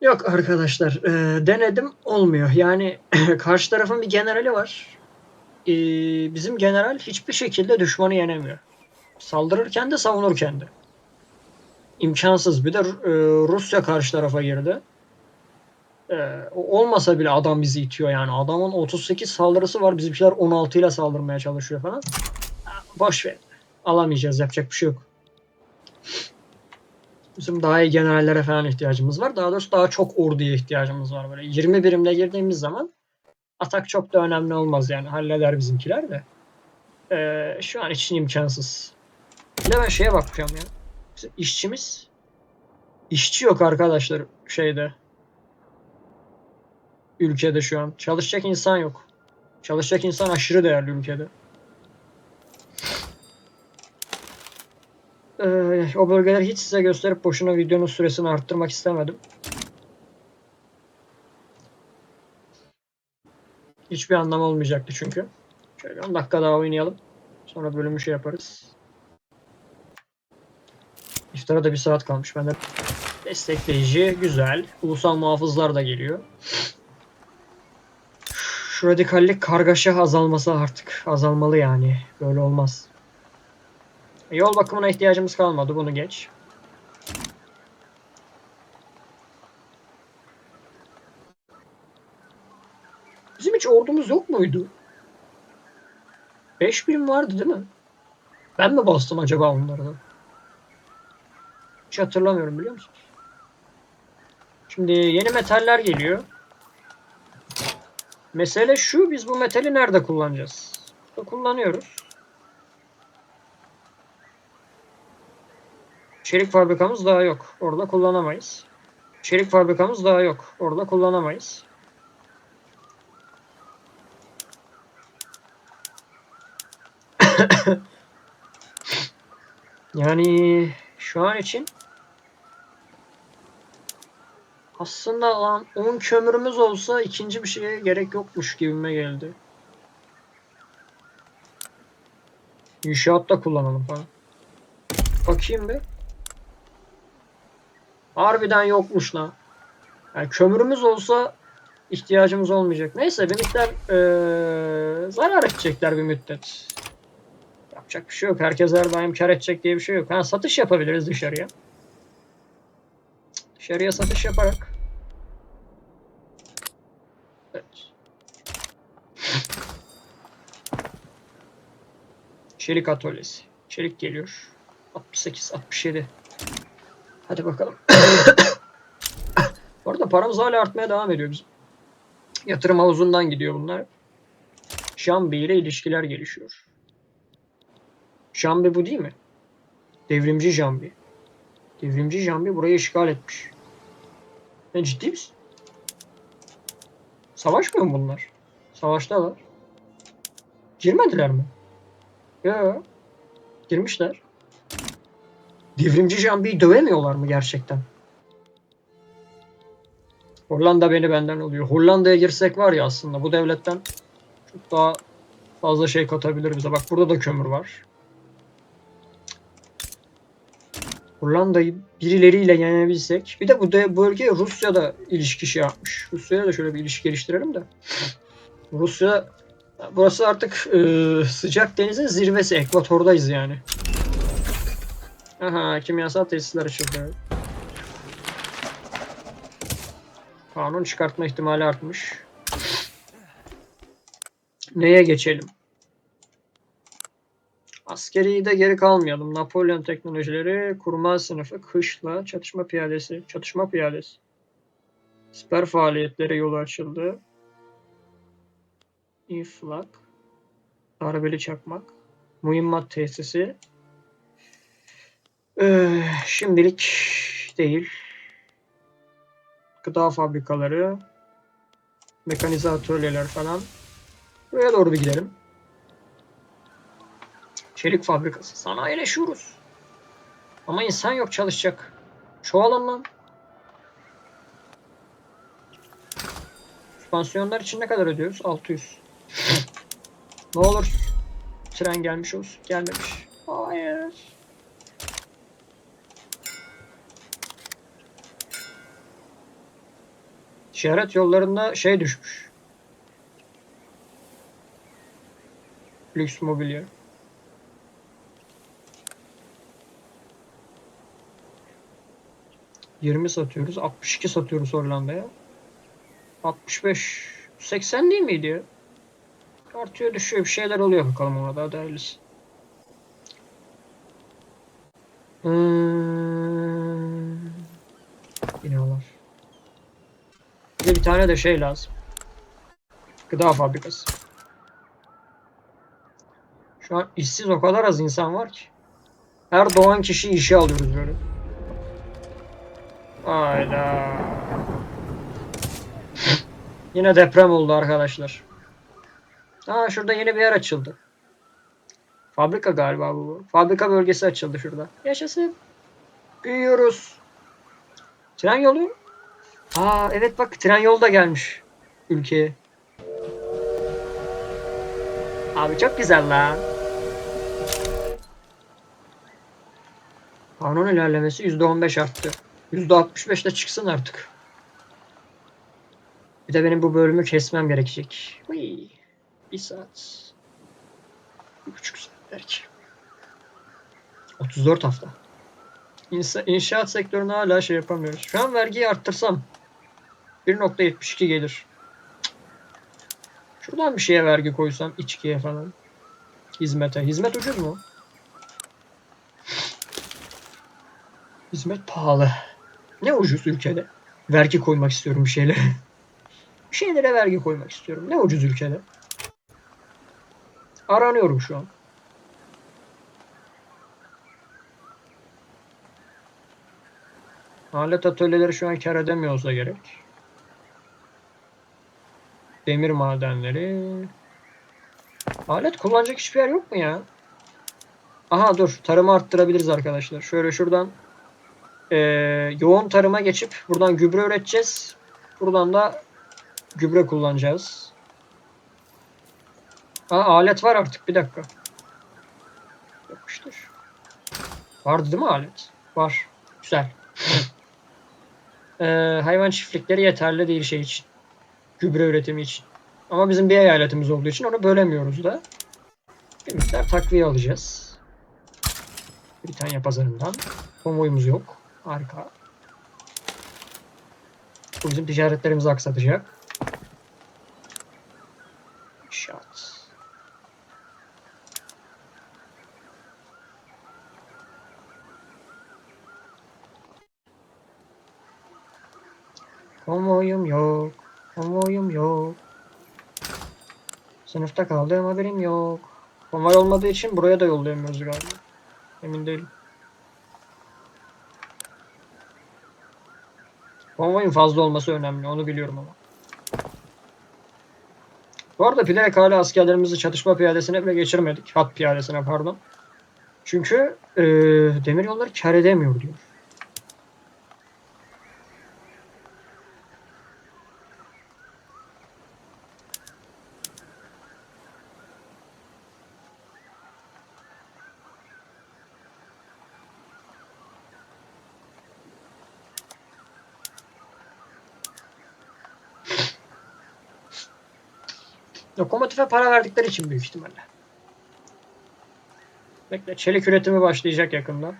Yok arkadaşlar, e, denedim olmuyor. Yani karşı tarafın bir generali var. E, bizim general hiçbir şekilde düşmanı yenemiyor. Saldırırken de savunurken de. İmkansız. Bir de e, Rusya karşı tarafa girdi. E, olmasa bile adam bizi itiyor yani. Adamın 38 saldırısı var. Bizimkiler 16 ile saldırmaya çalışıyor falan. Boş ver. Alamayacağız. Yapacak bir şey yok. Bizim daha iyi generallere falan ihtiyacımız var. Daha doğrusu daha çok orduya ihtiyacımız var. Böyle 20 birimle girdiğimiz zaman atak çok da önemli olmaz yani. Halleder bizimkiler de. Ee, şu an için imkansız. Bir de ben şeye bakacağım ya. Bizim işçimiz işçi yok arkadaşlar şeyde. Ülkede şu an. Çalışacak insan yok. Çalışacak insan aşırı değerli ülkede. Ee, o bölgeleri hiç size gösterip boşuna videonun süresini arttırmak istemedim. Hiçbir anlamı olmayacaktı çünkü. Şöyle 10 dakika daha oynayalım. Sonra bölümü şey yaparız. İftara da bir saat kalmış. Ben de destekleyici güzel. Ulusal muhafızlar da geliyor. Şu radikallik kargaşa azalması artık. Azalmalı yani. Böyle olmaz. Yol bakımına ihtiyacımız kalmadı. Bunu geç. Bizim hiç ordumuz yok muydu? 5 birim vardı değil mi? Ben mi bastım acaba onları da? Hiç hatırlamıyorum biliyor musunuz? Şimdi yeni metaller geliyor. Mesele şu, biz bu metali nerede kullanacağız? Burada kullanıyoruz. Çelik fabrikamız daha yok. Orada kullanamayız. Çelik fabrikamız daha yok. Orada kullanamayız. yani şu an için aslında lan 10 kömürümüz olsa ikinci bir şeye gerek yokmuş gibime geldi. İnşaatta kullanalım falan. Bakayım bir. Harbiden yokmuş lan. Yani kömürümüz olsa ihtiyacımız olmayacak. Neyse bir eee, zarar edecekler bir müddet. Yapacak bir şey yok. Herkes her daim kar edecek diye bir şey yok. Ha, satış yapabiliriz dışarıya. Dışarıya satış yaparak. Evet. Çelik atölyesi. Çelik geliyor. 68, 67. Hadi bakalım. Bu arada paramız hala artmaya devam ediyor bizim. Yatırım havuzundan gidiyor bunlar. Şambi ile ilişkiler gelişiyor. Jambi bu değil mi? Devrimci Jambi. Devrimci Jambi burayı işgal etmiş. Sen ciddi misin? Savaşmıyor mu bunlar? Savaştalar. Girmediler mi? Ya. Girmişler. Devrimci Jambi'yi dövemiyorlar mı gerçekten? Hollanda beni benden oluyor. Hollanda'ya girsek var ya aslında bu devletten çok daha fazla şey katabilir bize. Bak burada da kömür var. Hollanda'yı birileriyle yenebilsek. Bir de bu bölge Rusya'da ilişki şey yapmış. Rusya'ya da şöyle bir ilişki geliştirelim de. Rusya burası artık e, sıcak denizin zirvesi. Ekvatordayız yani. Aha kimyasal tesisler açıldı. Kanun çıkartma ihtimali artmış. Neye geçelim? Askeri de geri kalmayalım. Napolyon teknolojileri, kurmay sınıfı, kışla, çatışma piyadesi, çatışma piyadesi. Siper faaliyetlere yolu açıldı. İnflak, darbeli çakmak, mühimmat tesisi. Ee, şimdilik değil. Gıda fabrikaları, mekanize atölyeler falan. Buraya doğru bir gidelim. Çelik fabrikası. Sanayileşiyoruz. Ama insan yok çalışacak. Çoğalın lan. Süspansiyonlar için ne kadar ödüyoruz? 600. ne olur tren gelmiş olsun. Gelmemiş. Hayır. İşaret yollarında şey düşmüş. Lüks mobilya. ...20 satıyoruz. 62 satıyoruz Hollanda'ya. 65... 80 değil miydi ya? Artıyor düşüyor bir şeyler oluyor bakalım orada hadi hayırlısı. Hmm. Binalar. Bize bir tane de şey lazım. Gıda fabrikası. Şu an işsiz o kadar az insan var ki. Her doğan kişi işe alıyoruz böyle. Hayda. Yine deprem oldu arkadaşlar. Aa şurada yeni bir yer açıldı. Fabrika galiba bu. Fabrika bölgesi açıldı şurada. Yaşasın. Büyüyoruz. Tren yolu. Aa evet bak tren yolu da gelmiş ülkeye. Abi çok güzel lan. Kanun ilerlemesi %15 arttı. %65 de çıksın artık. Bir de benim bu bölümü kesmem gerekecek. Hıy. Bir saat. Bir buçuk saat belki. 34 hafta. İnsa, inşaat sektöründe hala şey yapamıyoruz. Şu an vergiyi arttırsam 1.72 gelir. Şuradan bir şeye vergi koysam içkiye falan. Hizmete. Hizmet ucuz mu? Hizmet pahalı. Ne ucuz ülkede? Vergi koymak istiyorum bir şeylere. bir şeylere vergi koymak istiyorum. Ne ucuz ülkede? Aranıyorum şu an. Alet atölyeleri şu an kar edemiyor olsa gerek. Demir madenleri. Alet kullanacak hiçbir yer yok mu ya? Aha dur. Tarımı arttırabiliriz arkadaşlar. Şöyle şuradan eee, yoğun tarıma geçip buradan gübre üreteceğiz. Buradan da gübre kullanacağız. Aa, alet var artık. Bir dakika. Yapıştır. Vardı değil mi alet? Var. Güzel. Ee, hayvan çiftlikleri yeterli değil şey için. Gübre üretimi için. Ama bizim bir eyaletimiz olduğu için onu bölemiyoruz da. Bir miktar takviye alacağız. Britanya pazarından. Konvoyumuz yok. Harika. Bu bizim ticaretlerimizi aksatacak. İnşaat. Konvoyum yok. Konvoyum yok. Sınıfta kaldığım haberim yok. Konvoy olmadığı için buraya da yollayamıyoruz galiba. Emin değilim. Konvoyun fazla olması önemli. Onu biliyorum ama. Bu arada bilerek hala askerlerimizi çatışma piyadesine bile geçirmedik. Hat piyadesine pardon. Çünkü eee demir yolları kar edemiyor diyor. Lokomotife para verdikleri için büyük ihtimalle. Bekle çelik üretimi başlayacak yakında.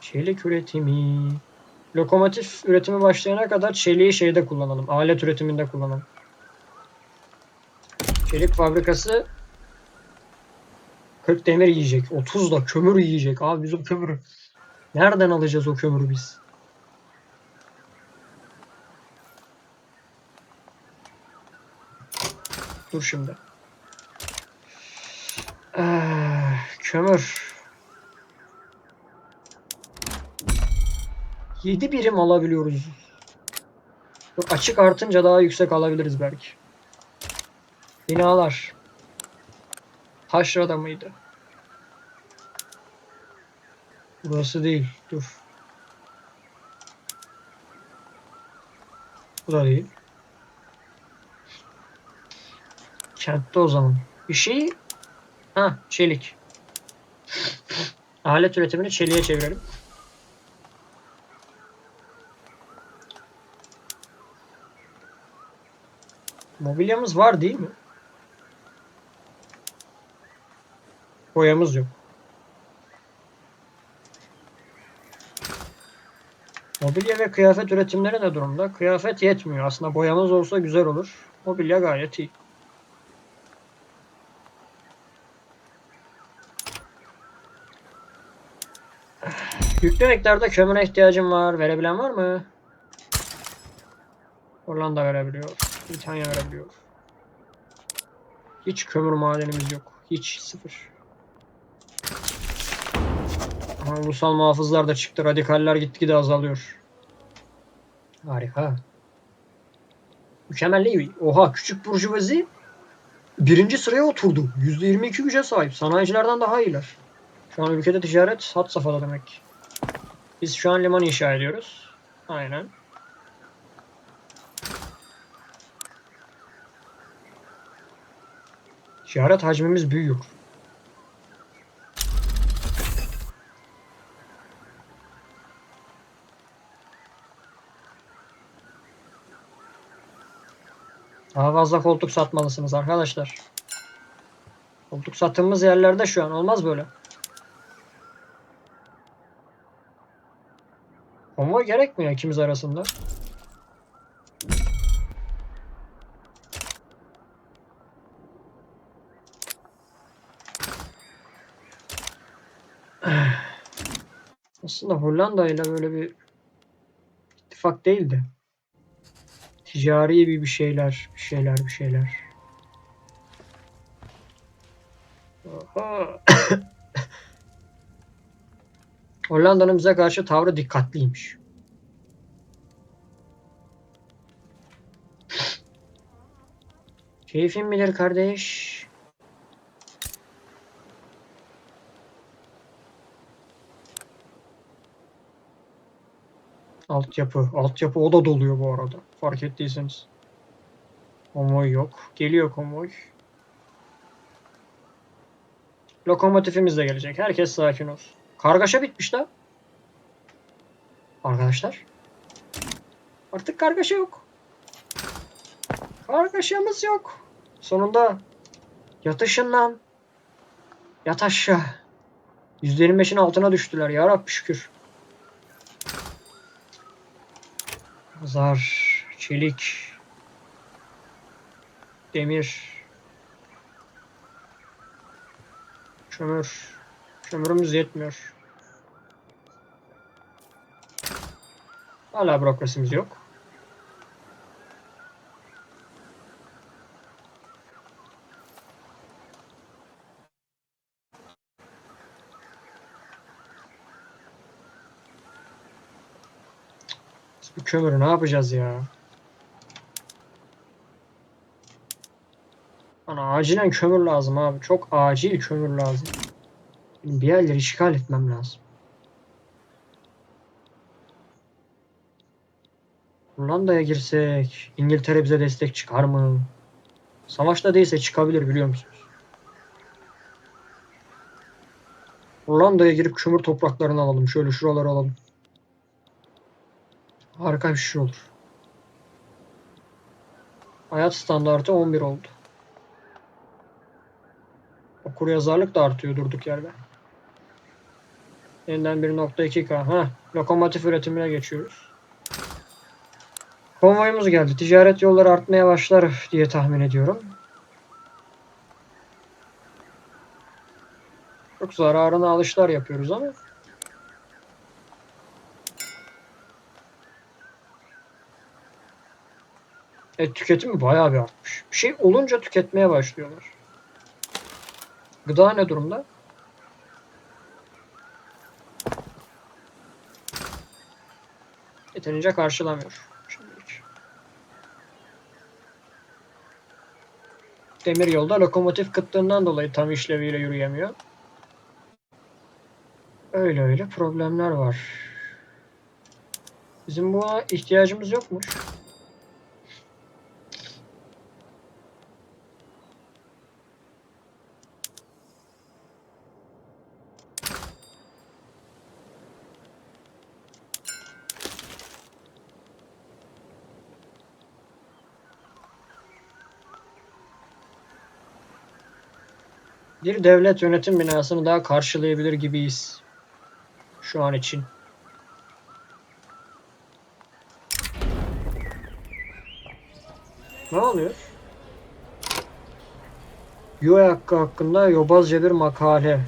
Çelik üretimi. Lokomotif üretimi başlayana kadar çeliği şeyde kullanalım. Alet üretiminde kullanalım. Çelik fabrikası 40 demir yiyecek. 30 da kömür yiyecek. Abi biz o kömürü nereden alacağız o kömürü biz? Dur şimdi. Ah, kömür. 7 birim alabiliyoruz. Dur, açık artınca daha yüksek alabiliriz belki. Binalar. Taşra'da mıydı? Burası değil. Dur. Bu da değil. Çarptı o zaman. Bir şey... Ha çelik. Alet üretimini çeliğe çevirelim. Mobilyamız var değil mi? Boyamız yok. Mobilya ve kıyafet üretimleri ne durumda? Kıyafet yetmiyor. Aslında boyamız olsa güzel olur. Mobilya gayet iyi. Yüklü miktarda kömüre ihtiyacım var. Verebilen var mı? Hollanda verebiliyor. Britanya verebiliyor. Hiç kömür madenimiz yok. Hiç sıfır. Aha, ulusal muhafızlar da çıktı. Radikaller gitgide azalıyor. Harika. Mükemmel mi? Oha küçük burjuvazi birinci sıraya oturdu. %22 güce sahip. Sanayicilerden daha iyiler. Şu an ülkede ticaret hat safhada demek. Biz şu an liman inşa ediyoruz. Aynen. Ticaret hacmimiz büyüyor. Daha fazla koltuk satmalısınız arkadaşlar. Koltuk sattığımız yerlerde şu an olmaz böyle. Konvoy gerekmiyor ikimiz arasında. Aslında Hollanda ile böyle bir ittifak değildi. Ticari bir bir şeyler, bir şeyler, bir şeyler. Hollanda'nın bize karşı tavrı dikkatliymiş. Keyfin bilir kardeş. Altyapı. Altyapı o da doluyor bu arada. Fark ettiyseniz. Konvoy yok. Geliyor konvoy. Lokomotifimiz de gelecek. Herkes sakin olsun. Kargaşa bitmiş la. Arkadaşlar. Artık kargaşa yok. Kargaşamız yok. Sonunda yatışın lan. Yat aşağı. %25'in altına düştüler ya şükür. Zar, çelik, demir, kömür. Kömürümüz yetmiyor. Hala bürokrasimiz yok. Biz bu kömürü ne yapacağız ya? Bana acilen kömür lazım abi. Çok acil kömür lazım. Bir yerleri işgal etmem lazım. Hollanda'ya girsek, İngiltere bize destek çıkar mı? Savaşta değilse çıkabilir biliyor musunuz? Hollanda'ya girip kömür topraklarını alalım. Şöyle şuraları alalım. Harika bir şey olur. Hayat standartı 11 oldu. Okur yazarlık da artıyor durduk yerde. Yeniden 1.2K. Ha, lokomotif üretimine geçiyoruz. Konvoyumuz geldi. Ticaret yolları artmaya başlar diye tahmin ediyorum. Çok zararına alışlar yapıyoruz ama Evet tüketimi bayağı bir artmış. Bir şey olunca tüketmeye başlıyorlar. Gıda ne durumda? Yeterince karşılamıyor. Şimdilik. Demir yolda lokomotif kıtlığından dolayı tam işleviyle yürüyemiyor. Öyle öyle problemler var. Bizim buna ihtiyacımız yokmuş. Bir devlet yönetim binasını daha karşılayabilir gibiyiz. Şu an için. Ne oluyor? Yuva hakkı hakkında yobazca bir makale.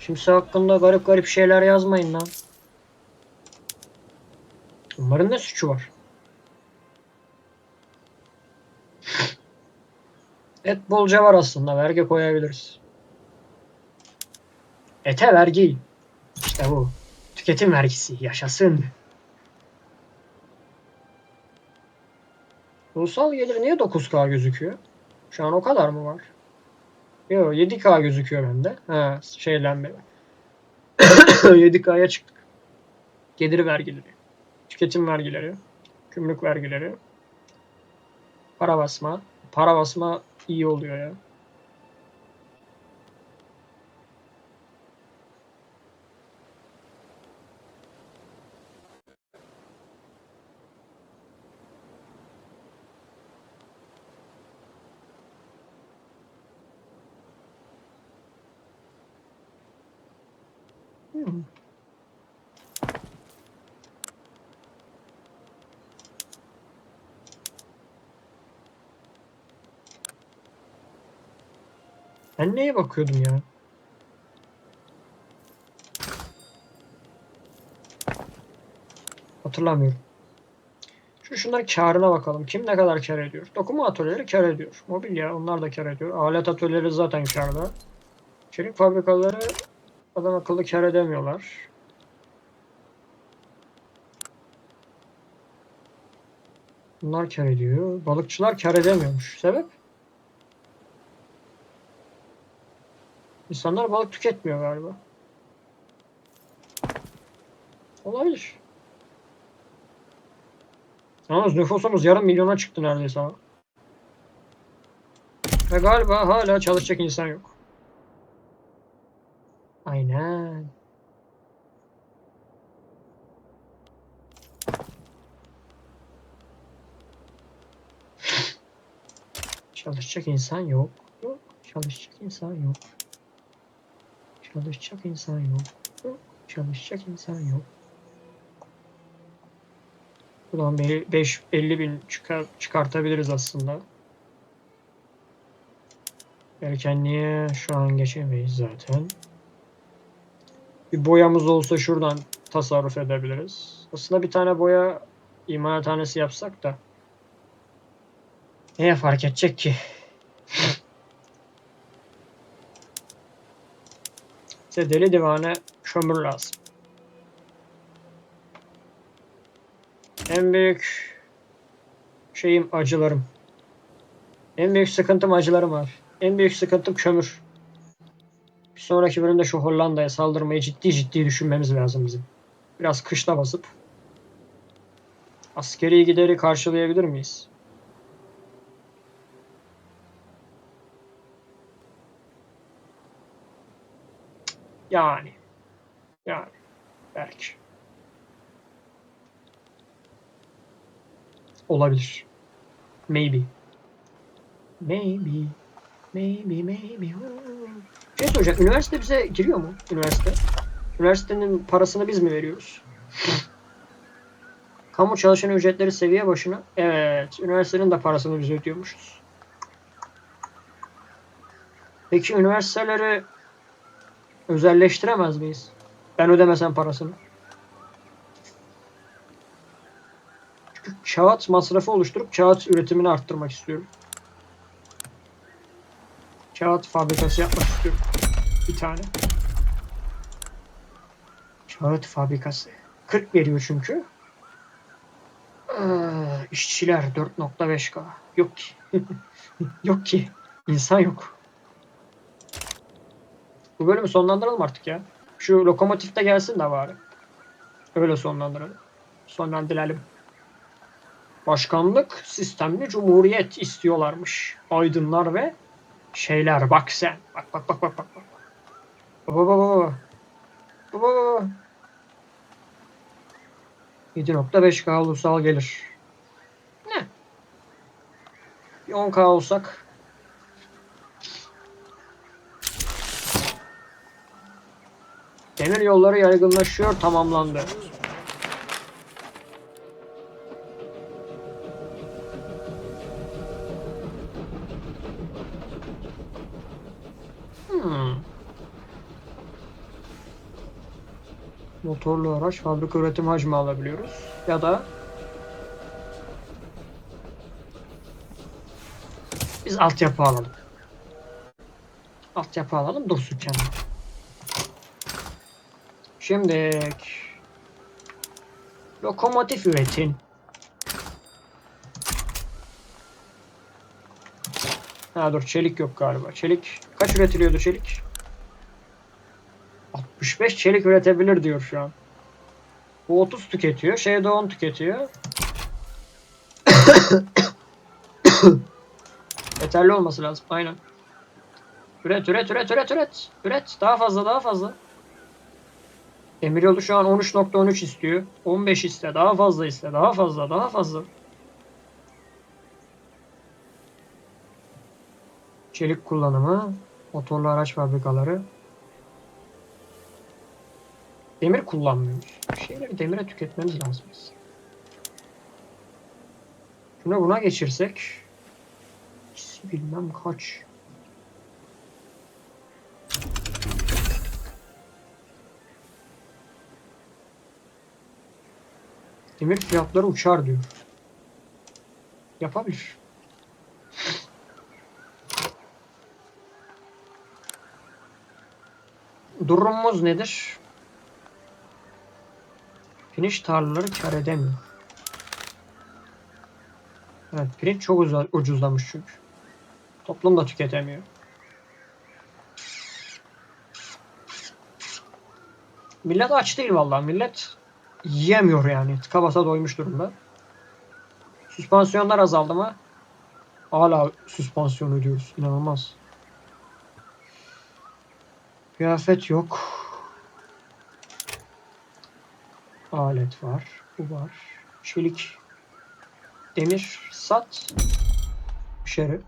Kimse hakkında garip garip şeyler yazmayın lan. Onların ne suçu var? Et bolca var aslında. Vergi koyabiliriz. Ete vergi. İşte bu. Tüketim vergisi. Yaşasın. Ulusal gelir niye 9K gözüküyor? Şu an o kadar mı var? Yok 7K gözüküyor bende. Ha şeyden beri. 7K'ya çıktık. Gelir vergileri. Tüketim vergileri. Gümrük vergileri. Para basma. Para basma iyi oluyor ya. Hmm. Ben neye bakıyordum ya? Hatırlamıyorum. Şu şunların karına bakalım. Kim ne kadar kar ediyor? Dokuma atölyeleri kar ediyor. Mobilya onlar da kar ediyor. Alet atölyeleri zaten karda. Çelik fabrikaları adam akıllı kar edemiyorlar. Bunlar kar ediyor. Balıkçılar kar edemiyormuş. Sebep? İnsanlar balık tüketmiyor galiba. Olabilir. Yalnız nüfusumuz yarım milyona çıktı neredeyse ama. Ve galiba hala çalışacak insan yok. Aynen. Çalışacak insan yok. Yok. Çalışacak insan yok. Çalışacak insan yok. Çalışacak insan yok. Buradan 5 50 bin çıkar, çıkartabiliriz aslında. Erkenliğe şu an geçemeyiz zaten. Bir boyamız olsa şuradan tasarruf edebiliriz. Aslında bir tane boya imalathanesi yapsak da neye fark edecek ki? Size deli divane kömür lazım. En büyük şeyim acılarım. En büyük sıkıntım acılarım var. En büyük sıkıntım kömür. Bir sonraki bölümde şu Hollanda'ya saldırmayı ciddi ciddi düşünmemiz lazım bizim. Biraz kışla basıp askeri gideri karşılayabilir miyiz? Yani. Yani. Belki. Olabilir. Maybe. Maybe. Maybe, maybe. Şey soracak. Üniversite bize giriyor mu? Üniversite. Üniversitenin parasını biz mi veriyoruz? Kamu çalışan ücretleri seviye başına. Evet. Üniversitenin de parasını biz ödüyormuşuz. Peki üniversiteleri özelleştiremez miyiz? Ben ödemesem parasını. Çünkü kağıt masrafı oluşturup kağıt üretimini arttırmak istiyorum. Kağıt fabrikası yapmak istiyorum. Bir tane. Kağıt fabrikası. 40 veriyor çünkü. Aa, işçiler 4.5K. Yok ki. yok ki. İnsan yok. Bu bölümü sonlandıralım artık ya. Şu lokomotif de gelsin de bari. Öyle sonlandıralım. Sonlandıralım. Başkanlık sistemli cumhuriyet istiyorlarmış. Aydınlar ve şeyler. Bak sen. Bak bak bak bak bak. bak. Baba baba baba. Baba baba. 7.5K ulusal gelir. Ne? 10k olsak. Demir yolları yaygınlaşıyor, tamamlandı. Hmm. Motorlu araç fabrika üretim hacmi alabiliyoruz. Ya da biz altyapı alalım. Altyapı alalım dursun kendi. Şimdi lokomotif üretin. Ha dur çelik yok galiba. Çelik kaç üretiliyordu çelik? 65 çelik üretebilir diyor şu an. Bu 30 tüketiyor. Şey de 10 tüketiyor. Yeterli olması lazım. Aynen. Üret, üret, üret, üret, üret. Üret. Daha fazla, daha fazla. Demiryolu şu an 13.13 istiyor. 15 iste, daha fazla iste, daha fazla, daha fazla. Çelik kullanımı, motorlu araç fabrikaları. Demir kullanmıyoruz. Bir şeyleri demire tüketmemiz lazım. Şunu buna geçirsek bilmem kaç. Demir fiyatları uçar diyor. Yapabilir. Durumumuz nedir? Pirinç tarlaları kar edemiyor. Evet, pirinç çok ucuzlamış çünkü. Toplum da tüketemiyor. Millet aç değil vallahi. Millet yiyemiyor yani. Tıka doymuş durumda. Süspansiyonlar azaldı mı? Hala süspansiyon ödüyoruz. İnanılmaz. Kıyafet yok. Alet var. Bu var. Çelik. Demir. Sat. Dışarı.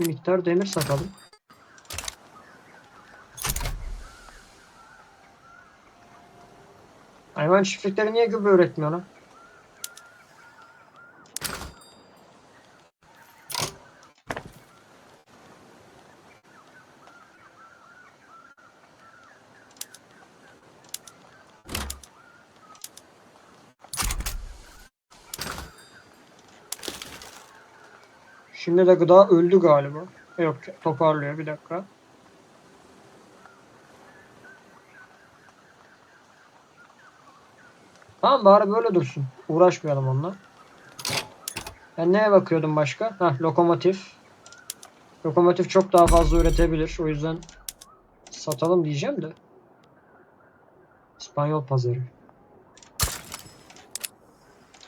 Bir miktar demir satalım. Hayvan çiftlikleri niye gübre üretmiyor lan? Şimdi de gıda öldü galiba. Yok toparlıyor bir dakika. Tamam bari böyle dursun. Uğraşmayalım onunla. Ben neye bakıyordum başka? Heh, lokomotif. Lokomotif çok daha fazla üretebilir. O yüzden satalım diyeceğim de. İspanyol pazarı.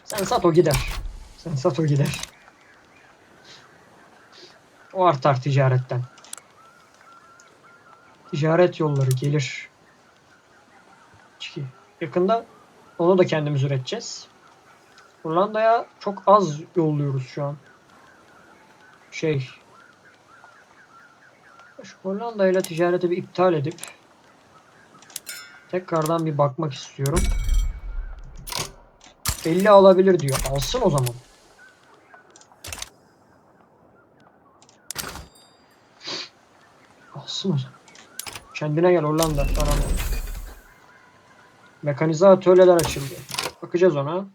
Sen sat o gider. Sen sat o gider. O artar ticaretten. Ticaret yolları gelir. Çünkü yakında onu da kendimiz üreteceğiz. Hollanda'ya çok az yolluyoruz şu an. Şey. Şu Hollanda ile ticareti bir iptal edip tekrardan bir bakmak istiyorum. 50 alabilir diyor. Alsın o zaman. Alsın o zaman. Kendine gel Hollanda. Tamam. Mekanize atölyeler açıldı. Bakacağız ona.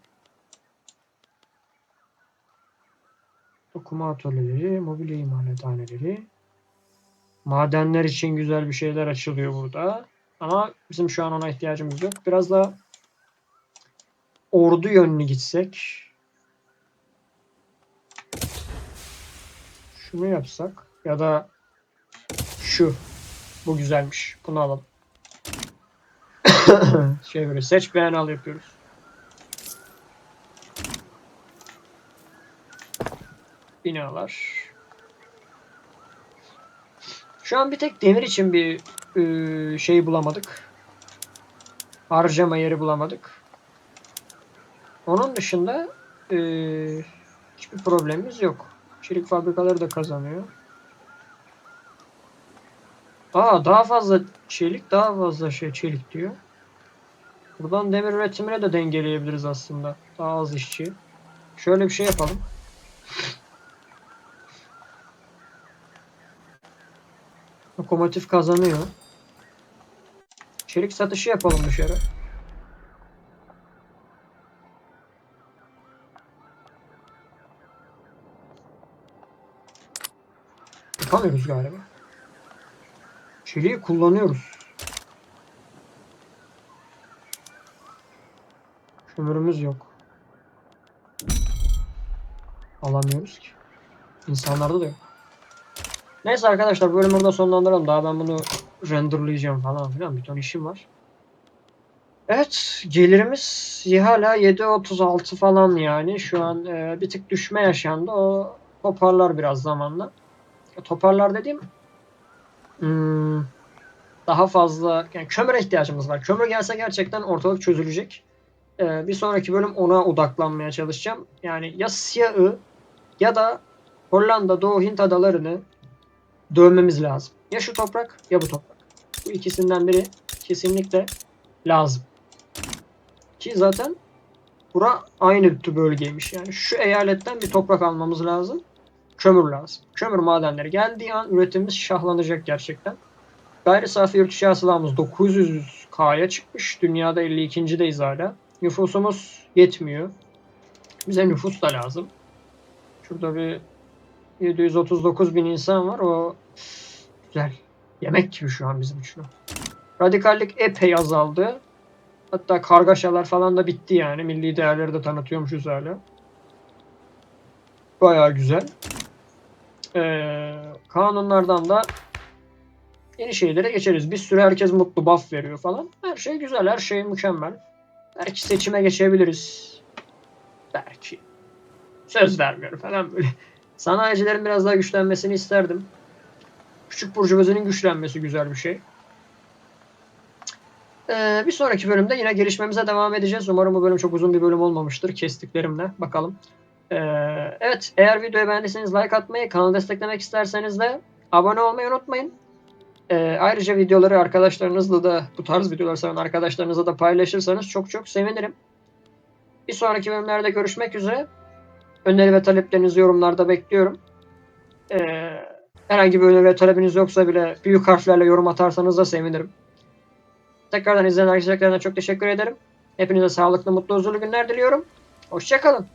Okuma atölyeleri, mobilya imalathaneleri. Madenler için güzel bir şeyler açılıyor burada. Ama bizim şu an ona ihtiyacımız yok. Biraz da ordu yönlü gitsek. Şunu yapsak ya da şu. Bu güzelmiş. Bunu alalım. şey böyle seç beğen al yapıyoruz. Binalar. Şu an bir tek demir için bir e, şey bulamadık. Harcama yeri bulamadık. Onun dışında eee, hiçbir problemimiz yok. Çelik fabrikaları da kazanıyor. Aa daha fazla çelik daha fazla şey çelik diyor. Buradan demir üretimine de dengeleyebiliriz aslında. Daha az işçi. Şöyle bir şey yapalım. Lokomotif kazanıyor. Çelik satışı yapalım dışarı. Yapamıyoruz galiba. Çeliği kullanıyoruz. Kömürümüz yok. Alamıyoruz ki. İnsanlarda da yok. Neyse arkadaşlar bölümü burada sonlandıralım. Daha ben bunu renderlayacağım falan filan. Bir ton işim var. Evet gelirimiz hala 7.36 falan yani. Şu an e, bir tık düşme yaşandı. O toparlar biraz zamanla. Toparlar dediğim hmm, daha fazla yani kömüre ihtiyacımız var. Kömür gelse gerçekten ortalık çözülecek. Ee, bir sonraki bölüm ona odaklanmaya çalışacağım. Yani ya siyahı ya da Hollanda, Doğu Hint adalarını dövmemiz lazım. Ya şu toprak ya bu toprak. Bu ikisinden biri kesinlikle lazım. Ki zaten bura aynı bölgeymiş. Yani şu eyaletten bir toprak almamız lazım. Kömür lazım. Kömür madenleri geldiği an üretimimiz şahlanacak gerçekten. Gayri safi yurt içi hasılamız 900K'ya çıkmış. Dünyada 52.deyiz hala. Nüfusumuz yetmiyor. Bize nüfus da lazım. Şurada bir 739 bin insan var. O güzel. Yemek gibi şu an bizim için. Radikallik epey azaldı. Hatta kargaşalar falan da bitti yani. Milli değerleri de tanıtıyormuşuz hala. Bayağı güzel. Ee, kanunlardan da yeni şeylere geçeriz. Bir sürü herkes mutlu buff veriyor falan. Her şey güzel, her şey mükemmel. Belki seçime geçebiliriz. Belki. Söz vermiyorum falan böyle. Sanayicilerin biraz daha güçlenmesini isterdim. Küçük burjuvazinin güçlenmesi güzel bir şey. Ee, bir sonraki bölümde yine gelişmemize devam edeceğiz. Umarım bu bölüm çok uzun bir bölüm olmamıştır kestiklerimle. Bakalım. Ee, evet eğer videoyu beğendiyseniz like atmayı, kanalı desteklemek isterseniz de abone olmayı unutmayın. Ee, ayrıca videoları arkadaşlarınızla da bu tarz videoları seven arkadaşlarınızla da paylaşırsanız çok çok sevinirim. Bir sonraki bölümlerde görüşmek üzere. Öneri ve taleplerinizi yorumlarda bekliyorum. Ee, herhangi bir öneri ve talebiniz yoksa bile büyük harflerle yorum atarsanız da sevinirim. Tekrardan izleyen arkadaşlarına çok teşekkür ederim. Hepinize sağlıklı, mutlu, huzurlu günler diliyorum. Hoşçakalın.